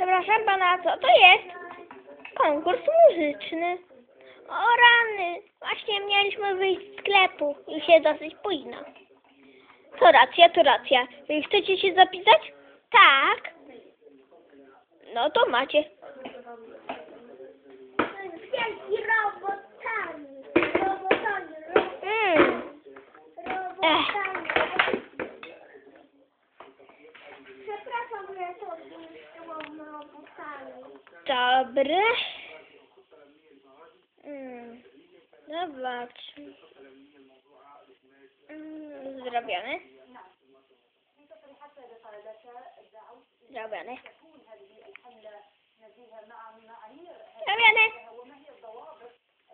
Przepraszam pana, co to jest? Konkurs muzyczny. O rany, właśnie mieliśmy wyjść z sklepu. Już jest dosyć późno. To racja, to racja. Y, Chcecie się zapisać? Tak. No to macie. Wielki robotami. Robotami. Mm. Robotami. Przepraszam, że ja to zniszczyłam robotami. Dobre. Mm. Zobacz. Mm, zrobione. Zrobione. Zrobione.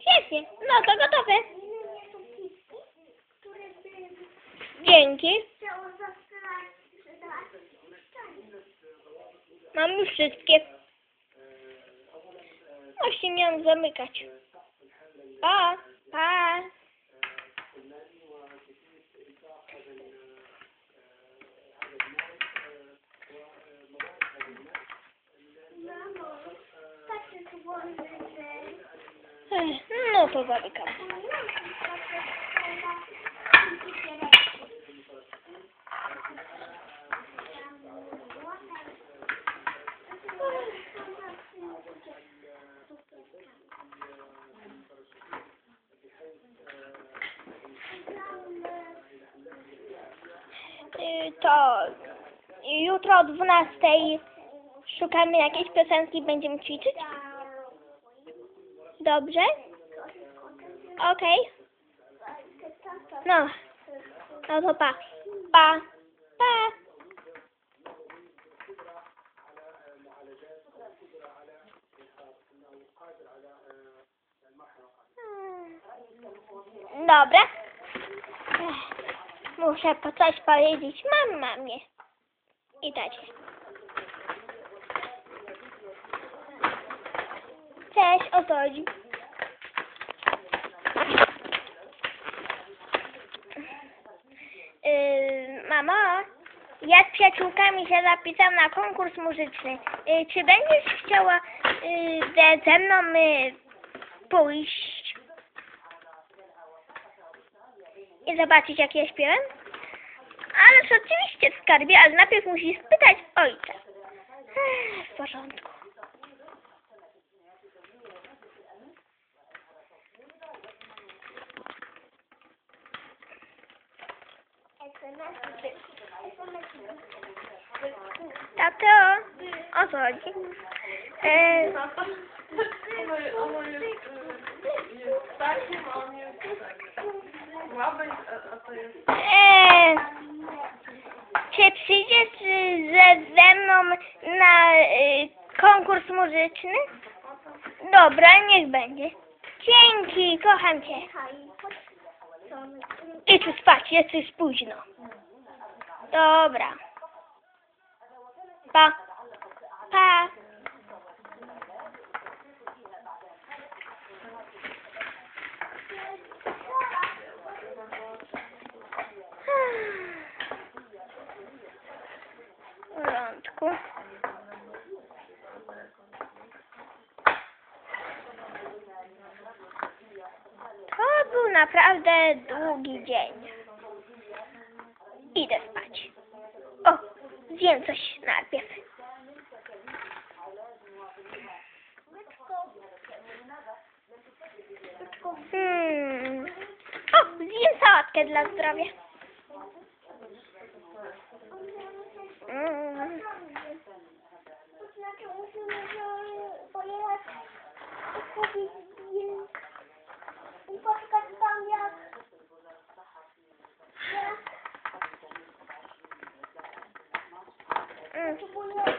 Świetnie. No to by Dzięki. Mam już wszystkie. Właśnie miałam zamykać. Pa, pa. No to zamykam. Y, To jutro o 12 szukamy jakiejś piosenki, będziemy ćwiczyć. Dobrze? Okej. No. No to pa. Pa. Pa. Hmm. Dobra. Muszę po coś powiedzieć mam mamie. I tacie. Cześć, o co chodzi? Yy, mamo, ja z przyjaciółkami się zapisałam na konkurs muzyczny. Yy, czy będziesz chciała yy, ze, mną pójść i zobaczyć, jak ja śpiewam? Ależ oczywiście, skarbie, ale najpierw musisz spytać ojca. Ech, w porządku. Tato, o co chodzi? E, e, czy przyjdziesz ze, ze mną na y, konkurs muzyczny? Dobra, niech będzie. Dzięki, kocham cię. Idź tu spać, jest już późno. Dobra. Pa. Pa. Porządku. To był naprawdę długi dzień. Idę spać. O, zjem coś najpierw. Hmm. O, zjem sałatkę dla zdrowia. Mm. To znaczy musimy pojechać film i poczekać tam jak ja Mm. potrzebuję tylko